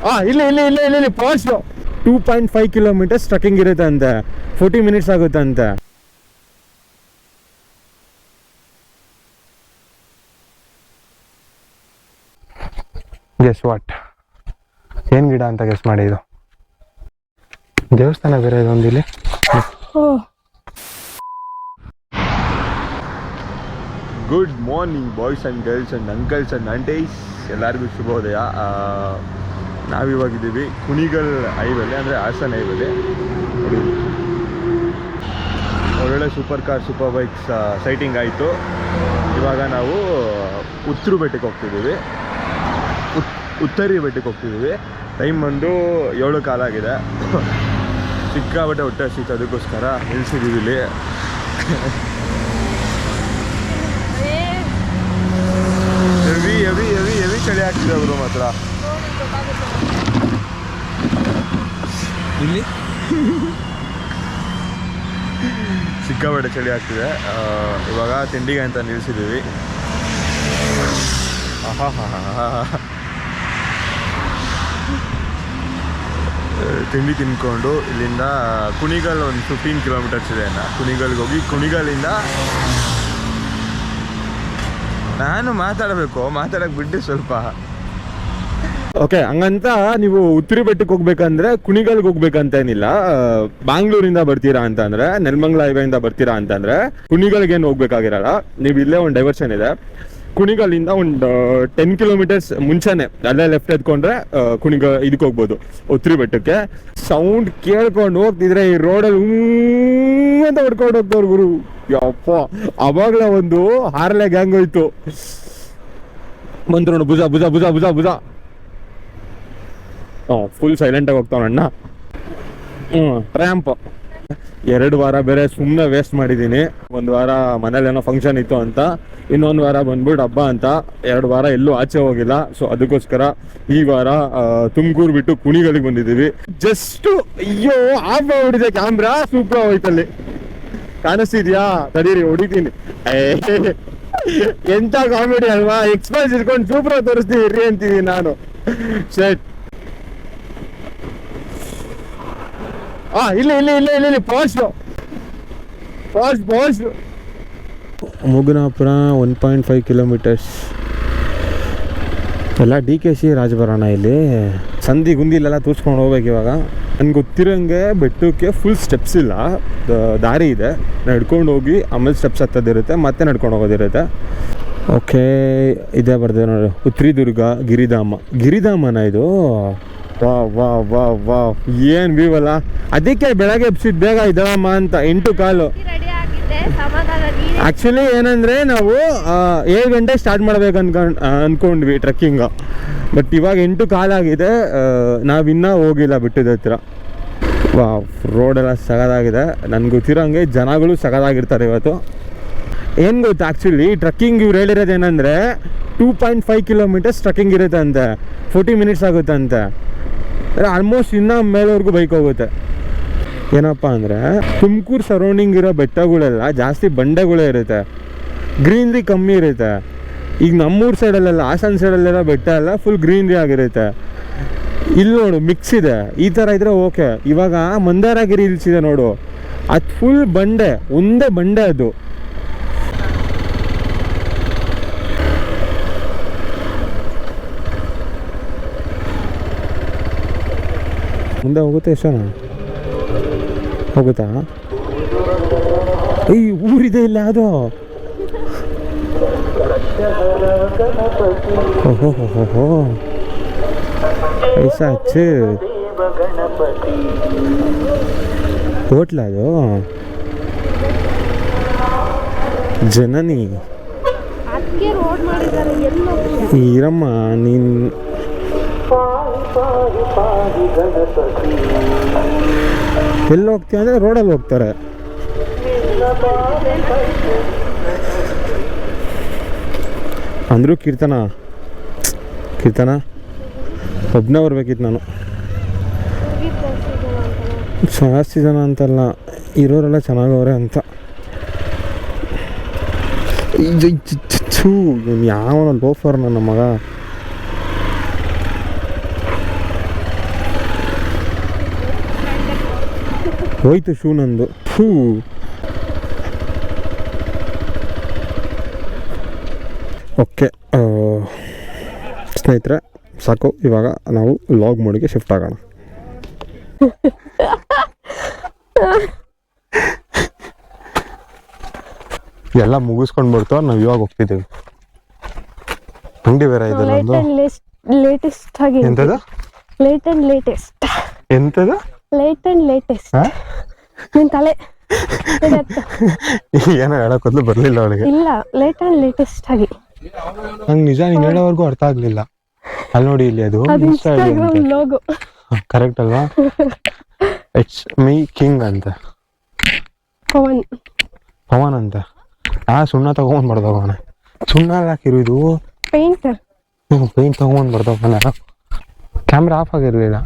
ಆ ಇಲ್ಲಿ ಇಲ್ಲಿ ಇಲ್ಲಿ ಇಲ್ಲಿ ಇಲ್ಲಿ past two point five kilometres trekking ಇರುತ್ತೆ ಅಂತೆ ಫೋರ್ಟಿ ಮಿನಿಟ್ಸ್ ಆಗುತ್ತೆ ಅಂತೆ ಗೆಸ್ ವಾಟ್ ಏನು ಗಿಡ ಅಂತ ಗೆಸ್ ಮಾಡಿ ಇದು? ದೇವಸ್ಥಾನ ಬೇರೆ ಇದೊಂದು ಒಂದಿಲ್ಲಿ. Good morning boys and girls and uncles and aunties ಎಲ್ಲರಿಗೂ ಶುಭೋದಯ. ಆ, ನಾವಿವಾಗಿದ್ದೀವಿ ಕುಣಿಗಲ್ ಹೈವೇಲಿ ಅಂದರೆ ಹಾಸನ್ ಹೈವಲ್ಲಿ. ನೋಡಿ. ಒಳ್ಳೊಳ್ಳೆ super car, super bikes sighting ಆಯಿತು. ಇವಾಗ ನಾವು ಉತ್ತರ ಬೆಟ್ಟಕ್ಕೆ ಹೋಗ್ತಿದ್ದೀವಿ. ಉತ್, ಉತ್ತರಿ ಬೆಟ್ಟಕ್ಕೆ ಹೋಗ್ತಿದ್ದೀವಿ. ಟೈಮ್ ಬಂದು ಏಳು ಕಾಲಾಗಿದೆ ಸಿಕ್ಕಾಬಟ್ಟೆ ಹೊಟ್ಟೆ ಸಿಕ್ತು ಅದಕ್ಕೋಸ್ಕರ ನಿಲ್ಸಿದ್ದೀವಿ ಇಲ್ಲಿ. ಹೆವಿ ಹೆವಿ ಹೆವಿ ಹೆವಿ ಚಳಿ ಆಗ್ತಿದೆ ಮಾತ್ರ. ಇಲ್ಲಿ? ಸಿಕ್ಕಾಪಟ್ಟೆ ಚಳಿ ಆಗ್ತಿದೆ. ಇವಾಗ ತಿಂಡಿಗೆ ಅಂತ ನಿಲ್ಲಿಸಿದ್ದೀವಿ ತಿಂಡಿ ತಿನ್ಕೊಂಡು ಇಲ್ಲಿಂದ ಕುಣಿಗಲ್ ಒಂದು ಫಿಫ್ಟೀನ್ ಕಿಲೋಮೀಟರ್ಸ್ ಇದೆ ಅಣ್ಣ. ಕುಣಿಗಲ್ಗೆ ಹೋಗಿ ಕುಣಿಗಲ್ಲಿಂದ ನಾನು ಮಾತಾಡಬೇಕು. ಮಾತಾಡಕ್ಕೆ ಬಿಟ್ಟು ಸ್ವಲ್ಪ ಓಕೆ, ಹಂಗಂತ ನೀವು ಉತ್ತರಿ ಬೆಟ್ಟಕ್ಕೆ ಹೋಗ್ಬೇಕಂದ್ರೆ ಕುಣಿಗಲ್ಗೆ ಹೋಗ್ಬೇಕಂತ ಏನಿಲ್ಲ ಬ್ಯಾಂಗ್ಳೂರಿಂದ ಬರ್ತೀರಾ ಅಂತಂದ್ರೆ ನೆಲಮಂಗ್ಲ ಹೈವೇಯಿಂದ ಬರ್ತೀರಾ ಅಂತಂದ್ರೆ ಕುಣಿಗಲ್ಗೆ ಏನು ಹೋಗ್ಬೇಕಾಗಿರಲ್ಲ, ನೀವು ಇಲ್ಲೇ ಒಂದು ಡೈವರ್ಷನ್ ಇದೆ. ಕುಣಿಗಲ್ಲಿಂದ ಒಂದು ಟೆನ್ ಕಿಲೋಮೀಟರ್ಸ್ ಮುಂಚೆನೆ ಅಲ್ಲೇ ಲೆಫ್ಟ್ ಎತ್ಕೊಂಡ್ರೆ ಕುಣಿಗ ಇದಕ್ಕೆ ಹೋಗ್ಬೋದು, ಉತ್ತರಿ ಬೆಟ್ಟಕ್ಕೆ. ಸೌಂಡ್ ಕೇಳ್ಕೊಂಡು ಹೋಗ್ತಿದ್ರೆ ಈ ರೋಡಲ್ಲಿ ಅಂತ ಹೊಡ್ಕೊಂಡು ಹೋಗ್ತವ್ರು ಗುರು. ಯಪ್ಪ, ಅವಾಗಲೇ ಒಂದು ಹಾರ್ಲೆ ಗ್ಯಾಂಗ್ ಹೋಯ್ತು. ಬಂದ್ರು ಭುಜ ಭುಜ ಭುಜ ಭುಜ ಭುಜ. ಭುಜ ಫುಲ್ ಸೈಲೆಂಟಾಗಿ ಹೋಗ್ತಾವಣ್ಣ ಹ್ಮ್ ಟ್ರ್ಯಾಂಪ್ ಎರಡು ವಾರ ಬೇರೆ ಸುಮ್ಮನೆ ವೇಸ್ಟ್ ಮಾಡಿದ್ದೀನಿ ಒಂದು ವಾರ ಮನೇಲಿ ಏನೋ ಫಂಕ್ಷನ್ ಇತ್ತು ಅಂತ. ಇನ್ನೊಂದು ವಾರ ಬಂದ್ಬಿಟ್ಟು ಹಬ್ಬ ಅಂತ. ಎರಡು ವಾರ ಎಲ್ಲೂ ಆಚೆ ಹೋಗಿಲ್ಲ. ಸೊ ಅದಕ್ಕೋಸ್ಕರ ಈ ವಾರ ತುಮಕೂರು ಬಿಟ್ಟು ಕುಣಿಗಳಿಗೆ ಬಂದಿದ್ದೀವಿ. ಜಸ್ಟ್ ಅಯ್ಯೋ ಆಫ್ ಹೊಡಿದೆ ಕ್ಯಾಮ್ರಾ ಸೂಪರ್ ಹೋಯ್ತಲ್ಲಿ ಕಾಣಿಸ್ತಿದ್ಯಾ? ತಡೀರಿ, ಹೊಡಿತೀನಿ. ಎಂತ ಕಾಮಿಡಿ ಅಲ್ವಾ? ಎಕ್ಸ್ಪೈಸ್ ಇಟ್ಕೊಂಡು ಸೂಪರ್ ತೋರಿಸ್ತೀವಿ ರೀ ಅಂತೀನಿ ನಾನು. ಸೆಟ್ ಇಲ್ಲಿ ಇಲ್ಲಿ ಇಲ್ಲಿ ಇಲ್ಲಿ ಇಲ್ಲಿ post post past Mugunapura one point five kilometres ಎಲ್ಲ ಡಿ ಕೆ ಸಿ ರಾಜಭರಣ ಇಲ್ಲಿ. ಸಂಧಿ ಗುಂದಿಲೆಲ್ಲ ತೋರಿಸ್ಕೊಂಡು ಹೋಗ್ಬೇಕು ಇವಾಗ. ನನಗೆ ಗೊತ್ತಿರೋಂಗೆ ಬೆಟ್ಟಕ್ಕೆ ಫುಲ್ ಸ್ಟೆಪ್ಸ್ ಇಲ್ಲ. ದಾರಿ ಇದೆ. ನಡ್ಕೊಂಡು ಹೋಗಿ ಆಮೇಲೆ ಸ್ಟೆಪ್ಸ್ ಹತ್ತೋದಿರುತ್ತೆ, ಮತ್ತೆ ನಡ್ಕೊಂಡು ಹೋಗೋದಿರುತ್ತೆ. ಓಕೆ ಇದೇ ಬರ್ತದೆ ನೋಡಿ. ಉತ್ರಿದುರ್ಗ ಗಿರಿಧಾಮ. ಗಿರಿಧಾಮನ ಇದು ವಾ ವಾ ವಾ ವಾ ಏನು ವ್ಯೂ ಅಲ್ಲ? ಅದಕ್ಕೆ ಬೆಳಗ್ಗೆ ಎಬ್ಸಿದ್ ಬೇಗ ಇದಾವಮ್ಮ ಅಂತ ಎಂಟು ಕಾಲು. ಆ್ಯಕ್ಚುಲಿ ಏನಂದರೆ ನಾವು ಏಳು ಗಂಟೆ ಸ್ಟಾರ್ಟ್ ಮಾಡ್ಬೇಕು ಅನ್ಕೊಂಡು ಅಂದ್ಕೊಂಡ್ವಿ ಟ್ರಕ್ಕಿಂಗ್ ಬಟ್ ಇವಾಗ ಎಂಟು ಕಾಲಾಗಿದೆ ನಾವಿನ್ನ ಹೋಗಿಲ್ಲ ಬಿಟ್ಟಿದ ಹತ್ರ. ವಾ ರೋಡೆಲ್ಲ ಸಗದಾಗಿದೆ. ನನ್ಗೆ ಗೊತ್ತಿರೋಂಗೆ ಜನಗಳು ಸಗದಾಗಿರ್ತಾರೆ ಇವತ್ತು. ಏನು ಗೊತ್ತು ಆ್ಯಕ್ಚುಲಿ ಟ್ರಕ್ಕಿಂಗ್ ಇವ್ರು ಹೇಳಿರೋದು ಏನಂದರೆ two point five kilometres trekking ಇರುತ್ತೆ ಅಂತೆ ಫೋರ್ಟಿ ಮಿನಿಟ್ಸ್ ಆಗುತ್ತಂತೆ. ಆಲ್ಮೋಸ್ಟ್ ಇನ್ನೂ ಮೇಲವರೆಗೂ ಬೈಕ್ ಹೋಗುತ್ತೆ. ಏನಪ್ಪ ಅಂದರೆ ತುಮಕೂರು ಸರೌಂಡಿಂಗ್ ಇರೋ ಬೆಟ್ಟಗಳೆಲ್ಲ ಜಾಸ್ತಿ ಬಂಡೆಗಳೇ ಇರುತ್ತೆ. ಗ್ರೀನ್ರಿ ಕಮ್ಮಿ ಇರುತ್ತೆ. ಈಗ ನಮ್ಮೂರು ಸೈಡಲ್ಲೆಲ್ಲ ಹಾಸನ ಸೈಡಲ್ಲೆಲ್ಲ ಬೆಟ್ಟ ಎಲ್ಲ ಫುಲ್ ಗ್ರೀನ್ರಿ ಆಗಿರುತ್ತೆ. ಇಲ್ಲಿ ನೋಡು ಮಿಕ್ಸ್ ಇದೆ. ಈ ಥರ ಇದ್ರೆ ಓಕೆ ಇವಾಗ ಮಂದಾರಗಿರಿ ಇಲ್ಸಿದೆ ನೋಡು. ಅದು ಫುಲ್ ಬಂಡೆ, ಒಂದೇ ಬಂಡೆ ಅದು. ಮುಂದೆ ಹೋಗುತ್ತೆ ಎಷ್ಟೋಣ ಹೋಗುತ್ತಾ? ಈ ಊರಿದೆ ಇಲ್ಲ ಅದು. ಓಹೋ ಹೋ ಹೋ ಐಸಾ ಅಚ್ಚು ಹೋಟ್ಲ ಅದು? ಜನನಿ. ಈರಮ್ಮ ನೀನ್ ಎಲ್ಲಿ ಹೋಗ್ತೀವಿ ಅಂದರೆ ರೋಡಲ್ಲಿ ಹೋಗ್ತಾರೆ. ಅಂದರೂ ಕೀರ್ತನ? ಕೀರ್ತನ? ಒಬ್ಬನೇ ಬರ್ಬೇಕಿತ್ತು ನಾನು. ಜಾಸ್ತಿ ಜನ ಅಂತಲ್ಲ ಇರೋರೆಲ್ಲ ಚೆನ್ನಾಗವ್ರೆ ಅಂತ. ಯಾವ ಲೋಫರ್ ನನ್ನ ಮಗ. ಹೋಯ್ತು ಶೂ ನಂದು. ಶೂ ಓಕೆ ಸ್ನೇಹಿತರೆ ಸಾಕು. ಇವಾಗ ನಾವು ಲಾಗ್ ಮೋಡಿಗೆ ಶಿಫ್ಟ್ ಆಗೋಣ. ಎಲ್ಲ ಮುಗಿಸ್ಕೊಂಡು ಬಿಡ್ತು ನಾವು ಇವಾಗ ಹೋಗ್ತಿದ್ದೀವಿ. ಅಂಗಡಿ ಬೇರೆ ಇದೆ ನಮ್ದು. ಲೇಟೆಸ್ಟ್ ಆಗಿ ಎಂತದ? ಲೇಟ್ ಅಂಡ್ ಲೇಟೆಸ್ಟ್ ಎಂತದ? Late and latest? ನಿನ್ ತಲೆ. ಏನೋ ಏನೋ ಹೇಳೋಕೊದ್ಲು ಬರ್ಲಿಲ್ಲ ಅವಳಿಗೆ. ಇಲ್ಲ ಲೇಟ್ ಅಂಡ್ ಲೇಟೆಸ್ಟ್ ಆಗಿ. ನಂಗೆ ನಿಜ ನೀನ್ ಹೇಳೋವರೆಗೂ ಅರ್ಥ ಆಗ್ಲಿಲ್ಲ. ಅಲ್ಲಿ ನೋಡಿ ಇಲ್ಲಿ ಅದು ಅದು ಇನ್ಸ್ಟಾಗ್ರಾಮ್ ಲೋಗೋ ಕರೆಕ್ಟ್ ಅಲ್ವಾ? ಇಟ್ಸ್ ಮೀ ಕಿಂಗ್ ಅಂತ. ಪವನ್. ಪವನ್ ಅಂತ. ಆ ಸುಣ್ಣ ತಗೊಂಡ್ ಬರ್ದವನ ಸುಣ್ಣ ಹಾಕಿರು ಇದು. ಪೇಂಟರ್ ಪೇಂಟ್ ತಗೊಂಡ್ ಬರ್ದವನ ಕ್ಯಾಮ್ರಾ ಆಫ್ ಆಗಿರ್ಲಿಲ್ಲ.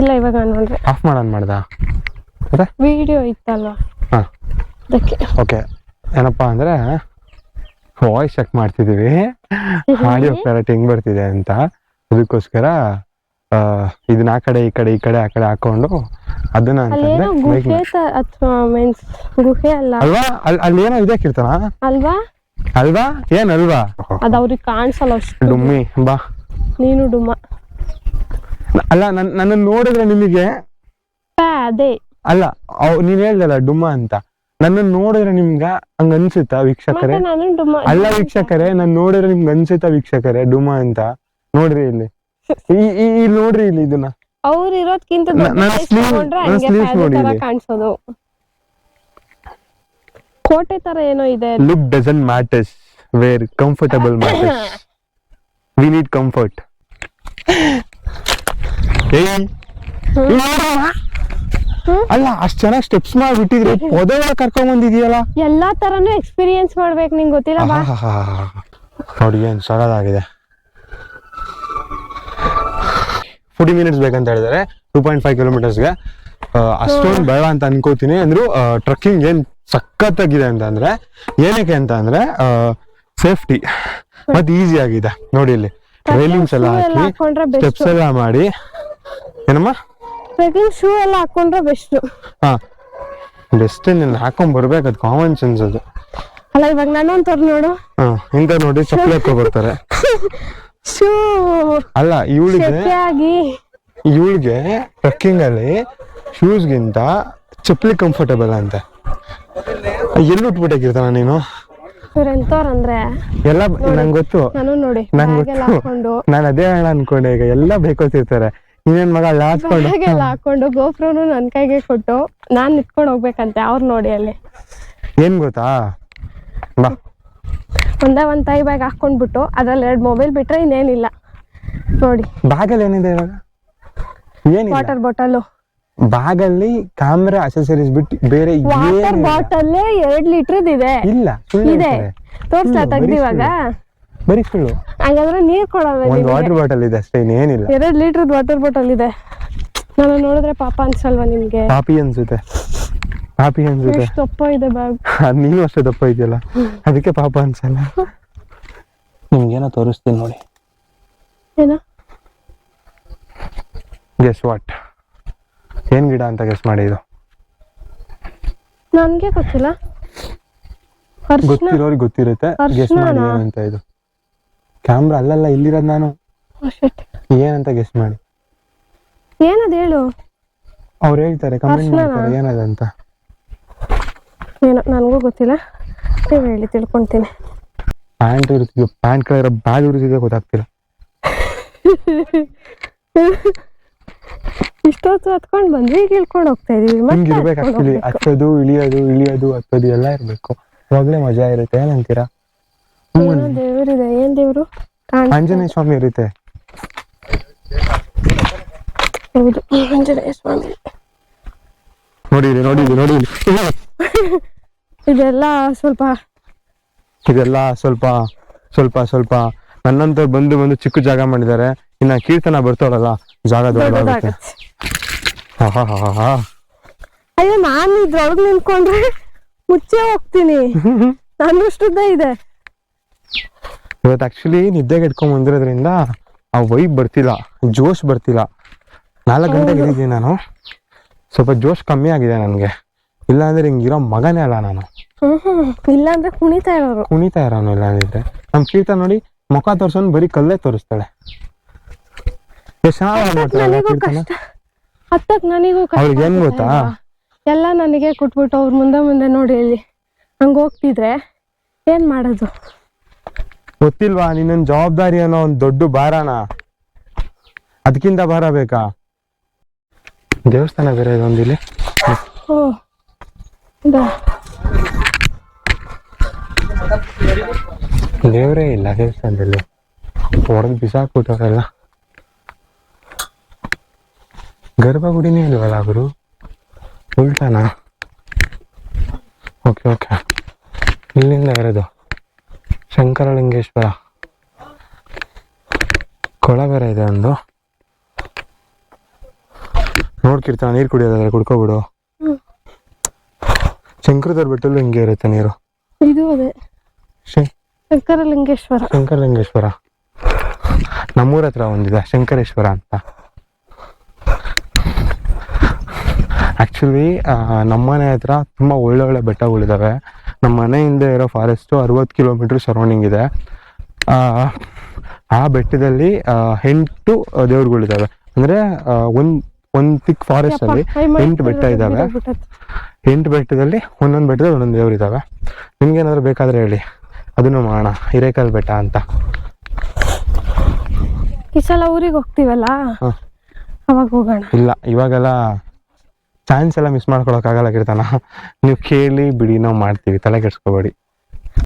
ಇಲ್ಲ ಇವಾಗ ನೋಡ್ರಿ ಆಫ್ ಮಾಡೋನ್ ಮಾಡ್ದ? ವಿಡಿಯೋ ಇತ್ತಲ್ವಾ? ಹಾಂ. ಅದಕ್ಕೆ. ಓಕೆ ಏನಪ್ಪ ಅಂದ್ರೆ ವಾಯ್ಸ್ ಚೆಕ್ ಮಾಡ್ತಿದೀವಿ. ಆಡಿಯೋ ಕ್ಲಾರಿಟಿ ಹೆಂಗ್ ಬರ್ತಿದೆ ಅಂತ. ಅದಕ್ಕೋಸ್ಕರ ಇದನ್ನ ಆ ಕಡೆ ಈ ಕಡೆ ಈ ಕಡೆ ಆ ಕಡೆ ಹಾಕೊಂಡು ಅದನ್ನ ಅಂತಂದ್ರೆ ಮೀನ್ಸ್ ಗುಹೆ ಅಲ್ಲ? ಅಲ್ವಾ? ಅಲ್ಲಿ ಏನೋ ಇದೆ ಕೀರ್ತನ? ಅಲ್ವಾ? ಅಲ್ವಾ? ಏನ್ ಅಲ್ವಾ? ಅದ್ ಅವ್ರಿಗೆ ಕಾಣಿಸಲ್ಲ ಅಷ್ಟು. ಡುಮ್ಮಿ ಬಾ. ನೀನು ಡುಮ್ಮ. ಅಲ್ಲ ನನ್ ನನ್ನ ನೋಡಿದ್ರೆ ನಿಮಗೆ ಅದೇ. ಅಲ್ಲ ಅವ್- ನೀನ್ ಹೇಳ್ದಲ್ಲ ಡುಮ್ಮ ಅಂತ ನನ್ನ ನೋಡಿದ್ರೆ ನಿಮ್ಗ ಹಂಗ ಅನ್ಸುತ್ತಾ ವೀಕ್ಷಕರೇ ಮತ್ತೆ ನಾನು ಡುಮ್ಮ ಅಲ್ಲ ವೀಕ್ಷಕರೇ ನಾನ್ ನೋಡಿದ್ರೆ ನಿಮ್ಗೆ ಅನ್ಸುತ್ತಾ ವೀಕ್ಷಕರೇ ಡುಮ್ಮ ಅಂತ ನೋಡ್ರಿ ಇಲ್ಲಿ ಈ ಈ- ಇಲ್ಲಿ ನೋಡ್ರಿ ಇಲ್ಲಿ ಇದನ್ನ ಅವ್ರು ಇರೋದ್ಕಿಂತ ನ- ನನ್ನ sleeve- ತಗೊಂಡ್ರೆ ನನ್ನ ಹಂಗೆ sleeves ನೋಡಿ ತರ ಇಲ್ಲಿ. ಕಾಣಿಸೋದು ಕೋಟೆ ತರ ಏನೋ ಇದೆ look doesn't matters where comfortable matters we need comfort ಅಲ್ಲ ಅಷ್ಟ್ ಚೆನ್ನಾಗಿ ಸ್ಟೆಪ್ಸ್ ಮಾಡ್ಬಿಟ್ಟಿದ್ರೆ ಪೊದೆ ಕರ್ಕೊಂಡ್ ಬಂದಿದೀಯಲ್ಲ? ಎಲ್ಲಾ ತರನು ಎಕ್ಸ್ಪೀರಿಯನ್ಸ್ ಮಾಡ್ಬೇಕು ನಿಂಗೆ ಗೊತ್ತಿಲ್ಲ ಬಾ. ನೋಡಿ ಏನ್ ಸಡದಾಗಿದೆ. ಫೋರ್ಟಿ ಮಿನಿಟ್ಸ್ ಬೇಕಂತ ಹೇಳಿದಾರೆ. ಟೂ ಪಾಯಿಂಟ್ ಫೈವ್ ಕಿಲೋಮೀಟರ್ಸ್ಗೆ ಅಷ್ಟೊಂದು ಬೇಡ ಅಂತ ಅನ್ಕೋತೀನಿ. ಅಂದ್ರು ಟ್ರಕ್ಕಿಂಗ್ ಏನ್ ಸಖತ್ತಾಗಿದೆ ಅಂತ ಅಂದ್ರೆ ಏನಕ್ಕೆ ಅಂತ ಅಂದ್ರೆ ಸೇಫ್ಟಿ ಮತ್ತೆ ಈಸಿ ಆಗಿದೆ. ನೋಡಿ ಇಲ್ಲಿ. ರೈಲಿಂಗ್ಸ್ ಎಲ್ಲ ಹಾಕಿ ಸ್ಟೆಪ್ಸ್ ಎಲ್ಲ ಮಾಡಿ. ಏನಮ್ಮ? ಟ್ರೆಕಿಂಗ್ ಶೂ ಎಲ್ಲ ಹಾಕೊಂಡ್ರೆ ಬೆಸ್ಟ್ ಹಾ. ಬೆಸ್ಟ್ ನೀನ್ ಹಾಕೊಂಡ್ ಬರ್ಬೇಕು ಅದು ಕಾಮನ್ ಸೆನ್ಸ್ ಅದು. ಅಲ್ಲ ಇವಾಗ ನನ್ನೊಂತವ್ರು ನೋಡು. ಹಾ ಹಿಂಗ ನೋಡಿ ಚಪ್ಪಲಿ ಹಾಕೋ ಬರ್ತಾರೆ. ಶೂ ಅಲ್ಲ ಇವಳಿಗೆ ಶೆಕೆ ಆಗಿ ಇವಳಿಗೆ ಟ್ರಕ್ಕಿಂಗ್ ಅಲ್ಲಿ ಶೂಸ್ ಗಿಂತ ಚಪ್ಪಲಿ ಕಂಫರ್ಟಬಲ್ ಅಂತ. ಎಲ್ಲಿ ಉಟ್ಬಿಟ್ಟಿರ್ತಾನ ನೀನು? ಎಲ್ಲ ನಂಗೆ ಗೊತ್ತು. ನಾನು ನೋಡಿ ನಂಗೆ ಗೊತ್ತು. ಹಾಕೊಂಡು. ನಾನು ಅದೇ ಹೇಳ ಅನ್ಕೊಂಡೆ ಈಗ ಎಲ್ಲ ಬೇಕೋತಿರ್ತಾರೆ ಇನ್ನೇನ್ ಮಗ ಹಾಕೊಂಡು ಹಾಗೆಲ್ಲ ಹಾಕೊಂಡು ಗೋಪ್ರನು ನನ್ ಕೈಗೆ ಕೊಟ್ಟು ನಾನ್ ನಿತ್ಕೊಂಡು ಹೋಗ್ಬೇಕಂತೆ ಅವ್ರು ನೋಡಿ ಅಲ್ಲಿ. ಏನ್ ಗೊತ್ತಾ? ಬಾ. ಒಂದೇ ಒಂದ್ ತೈ ಬ್ಯಾಗ್ ಹಾಕೊಂಡ್ಬಿಟ್ಟು ಅದ್ರಲ್ಲಿ ಎರಡ್ ಮೊಬೈಲ್ ಬಿಟ್ರೆ ಇನ್ನೇನಿಲ್ಲ. ನೋಡಿ. ಬ್ಯಾಗಲ್ಲಿ ಏನಿದೆ ಇವಾಗ? ಏನಿಲ್ಲ. ವಾಟರ್ ಬಾಟಲ್ ಬ್ಯಾಗಲ್ಲಿ ಕ್ಯಾಮ್ರಾ ಅಸೆಸರೀಸ್ ಬಿಟ್ಟು ಬೇರೆ ವಾಟರ್ ಏನಿಲ್ಲ. ಬಾಟಲ್ ಎರಡ್ ಲೀಟರ್ ಇದೆ. ಇಲ್ಲ ಸುಳ್ಳು ಇದೆ. ಹೇಳ್ತಾರೆ. ತೋರ್ಸ್ಲಾ ತೆಗ್ದಿವಾಗ ಬರೀ ಸುಳ್ಳು? ಹಂಗಾದ್ರೆ ನೀರ್ ಕೊಡಲ್ಲ ಒಂದ್ ವಾಟರ್ ಬಾಟಲ್ ಇದೆ ಅಷ್ಟೇ ಇನ್ನೇನಿಲ್ಲ. ಎರಡ್ ಲೀಟರ್ ವಾಟರ್ ಬಾಟಲ್ ಇದೆ. ನಾನು ನೋಡಿದ್ರೆ ಪಾಪ ಅನ್ಸಲ್ವಾ ನಿಮ್ಗೆ? ಪಾಪಿ ಅನ್ಸುತ್ತೆ. ಪಾಪಿ ಅನ್ಸುತ್ತೆ. ದಪ್ಪ ಇದೆ ಬ್ಯಾಗ್ ಅದ್ ನೀನು ಅಷ್ಟೇ ದಪ್ಪ ಇದೆಯಲ್ಲ? ಅದಕ್ಕೆ ಪಾಪ ಅನ್ಸಲ್ಲ. ನಿಮ್ಗೇನೋ ತೋರಿಸ್ತೀನಿ ನೋಡಿ. ಏನ? ಗೆಸ್ ವಾಟ್ ಏನ್ ಗಿಡ ಅಂತ ಗೆಸ್ ಮಾಡಿ ಇದು? ನನ್ಗೆ ಗೊತ್ತಿಲ್ಲ. ಗೊತ್ತಿರೋರಿಗೆ ಗೊತ್ತಿರುತ್ತೆ. ಗೆಸ್ ಮಾಡಿ? ಏನಂತ ಇದು? ಕ್ಯಾಮ್ರಾ ಅಲ್ಲಲ್ಲ ಇಲ್ಲಿರೋದು ನಾನು. Oh shit. ಏನಂತ ಗೆಸ್ಟ್ ಮಾಡಿ. ಏನದ್ ಹೇಳು? ಅವ್ರು ಹೇಳ್ತಾರೆ ಕಮೆಂಟ್? ಮಾಡ್ತಾರೆ ಏನದಂತ. ಏನೋ ನನಗೂ ಗೊತ್ತಿಲ್ಲ. ನೀವು ಹೇಳಿ ತಿಳ್ಕೊಂತೀನಿ. ಪ್ಯಾಂಟ್ ಇರುತ್ತೆ ಪ್ಯಾಂಟ್ ಕಲರ್ ಬ್ಯಾಗ್ ಇರುತ್ತೆ ಗೊತ್ತಾಗ್ತಿಲ್ಲ. ಇಷ್ಟೊತ್ತು ಹತ್ಕೊಂಡು ಬಂದ್ವಿ ಈಗ ಇಳ್ಕೊಂಡು ಹೋಗ್ತಾ ಇದೀವಿ. ಹಿಂಗಿರ್ಬೇಕು ಆಕ್ಚುಲಿ. ಹತ್ತೋದು ಇಳಿಯೋದು ಇಳಿಯೋದು ಹತ್ತೋದು ಎಲ್ಲ ಇರ್ಬೇಕು. ಅವಾಗಲೇ ಮಜಾ ಇರುತ್ತೆ ಏನಂತೀರಾ? ಏನೋ ದೇವ್ರಿದೆ? ಏನ್ ದೇವ್ರು? ಆಂಜನೇಯ ಸ್ವಾಮಿ ಇರುತ್ತೆ ಹೌದು ಆಂಜನೇಯ ಸ್ವಾಮಿ ನೋಡಿ ನೋಡಿ ನೋಡಿ ಇದೆಲ್ಲ ಸ್ವಲ್ಪ ಇದೆಲ್ಲ ಸ್ವಲ್ಪ ಸ್ವಲ್ಪ ಸ್ವಲ್ಪ ನನ್ನಂತ ಬಂದು ಬಂದು ಚಿಕ್ಕ ಜಾಗ ಮಾಡಿದ್ದಾರೆ. ಇನ್ನ ಕೀರ್ತನ ಬರ್ತಾಳಲ್ಲ ಜಾಗ ದೊಡ್ಡದಾಗತ್ತೆ. ಅಯ್ಯೋ ನಾನು ಇದ್ರೊಳಗೆ ನಿಂತ್ಕೊಂಡ್ರೆ ಮುಚ್ಚೆ ಹೋಗ್ತೀನಿ. ನನ್ನಷ್ಟುದ್ದ ಇದೆ. ಇವತ್ತು ಆಕ್ಚುಲಿ ನಿದ್ದೆಗೆ ಇಟ್ಕೊಂಡ್ ಬಂದಿರೋದ್ರಿಂದ ಆ ವೈಬ್ ಬರ್ತಿಲ್ಲ ಜೋಶ್ ಬರ್ತಿಲ್ಲ. ನಾಲ್ಕು ಗಂಟೆಗೆ ಇದ್ದೀನಿ ನಾನು. ಸ್ವಲ್ಪ ಜೋಶ್ ಕಮ್ಮಿ ಆಗಿದೆ ನನಗೆ. ಇಲ್ಲಾಂದ್ರೆ ಹಿಂಗಿರೋ ಮಗನೇ ಅಲ್ಲ ನಾನು. ಇಲ್ಲಾಂದ್ರೆ ಕುಣಿತಾ ಇರೋರು. ಕುಣಿತಾ ಇರೋನು ಇಲ್ಲಾಂದಿದ್ರೆ ನಮ್ಮ ಕೀರ್ತ ನೋಡಿ ಮುಖ ತೋರ್ಸೋನು ಬರೀ ಕಲ್ಲೇ ತೋರಿಸ್ತಾಳೆ. ಎಷ್ಟು ಹತ್ತಕ್ ನನಗೂ ಅವ್ಳಿಗೆ ಏನ್ ಗೊತ್ತಾ? ಎಲ್ಲ ನನಗೆ ಕೊಟ್ಬಿಟ್ಟು ಅವ್ರ ಮುಂದೆ ಮುಂದೆ ನೋಡಿ ಇಲ್ಲಿ. ಹಂಗ ಹೋಗ್ತಿದ್ರೆ ಏನ್ ಮಾಡೋದು? ಗೊತ್ತಿಲ್ವಾ ನಿನ್ನ ಜವಾಬ್ದಾರಿ ಅನ್ನೋ ಒಂದು ದೊಡ್ಡ ಭಾರನ? ಅದಕ್ಕಿಂತ ಭಾರ ಬೇಕಾ? ದೇವಸ್ಥಾನ ಬೇರೆ ಇದೊಂದು ಇಲ್ಲಿ. ದೇವ್ರೇ ಇಲ್ಲ ದೇವಸ್ಥಾನದಲ್ಲಿ. ಹೊಡೆದು ಬಿಸಾಕ್ಬಿಟ್ಟವರೆಲ್ಲ. ಗರ್ಭಗುಡಿನೇ ಇಲ್ವಲ್ಲ ಅವರು ಉಲ್ಟಾನಾ? Okay okay. ಇಲ್ಲಿಂದ ಇರೋದು. ಶಂಕರಲಿಂಗೇಶ್ವರ ಕೊಳ ಬೇರೆ ಇದೆ ಒಂದು ನೋಡ್ಕಿರ್ತಾನೆ ನೀರು ಕುಡಿಯೋದಾದ್ರೆ ಕುಡ್ಕೊಬಿಡು. ಶಂಕರದವ್ರ ಬೆಟ್ಟಲ್ಲೂ ಹಿಂಗೆ ಇರುತ್ತೆ ನೀರು. ಇದು ಅದೇ. ಶಂಕರಲಿಂಗೇಶ್ವರ. ಶಂಕರಲಿಂಗೇಶ್ವರ. ನಮ್ಮೂರ ಹತ್ರ ಒಂದಿದೆ ಶಂಕರೇಶ್ವರ ಅಂತ. ಆ್ಯಕ್ಚುಲಿ ನಮ್ಮನೆ ಹತ್ರ ತುಂಬಾ ಒಳ್ಳೊಳ್ಳೆ ಬೆಟ್ಟಗಳಿದಾವೆ. ನಮ್ಮ ಮನೆ ಹಿಂದೆ ಇರೋ ಫಾರೆಸ್ಟ್ ಅರವತ್ತು ಕಿಲೋಮೀಟರ್ ಸರೌಂಡಿಂಗ್ ಇದೆ. ಆ, ಆ ಬೆಟ್ಟದಲ್ಲಿ ಎಂಟು ದೇವ್ರುಗಳಿದಾವೆ ಅಂದ್ರೆ ಒಂದು ಒಂದ್ ತಿಕ್ ಫಾರೆಸ್ಟ್ ಅಲ್ಲಿ ಎಂಟು ಬೆಟ್ಟ ಇದ್ದಾವೆ. ಎಂಟು ಬೆಟ್ಟದಲ್ಲಿ ಒಂದೊಂದು ಬೆಟ್ಟದಲ್ಲಿ ಒಂದೊಂದು ದೇವ್ರು ಇದ್ದಾವೆ. ನಿಮ್ಗೇನಾದ್ರು ಬೇಕಾದ್ರೆ ಹೇಳಿ. ಅದನ್ನು ಮಾಡೋಣ. ಹಿರೇಕಲ್ ಬೆಟ್ಟ ಅಂತ. ಈ ಸಲ ಊರಿಗೆ ಹೋಗ್ತೀವಲ್ಲ. ಅವಾಗ ಹೋಗೋಣ. ಇಲ್ಲ ಇವಾಗೆಲ್ಲ ಚಾನ್ಸ್ ಎಲ್ಲ ಮಿಸ್ ಮಾಡ್ಕೊಳಕ್ಕಾಗಲ್ಲ ಕೀರ್ತನ? ನೀವು ಕೇಳಿ ಬಿಡಿ ನಾವು ಮಾಡ್ತೀವಿ. ತಲೆ ಕೆಡ್ಸ್ಕೊಬೇಡಿ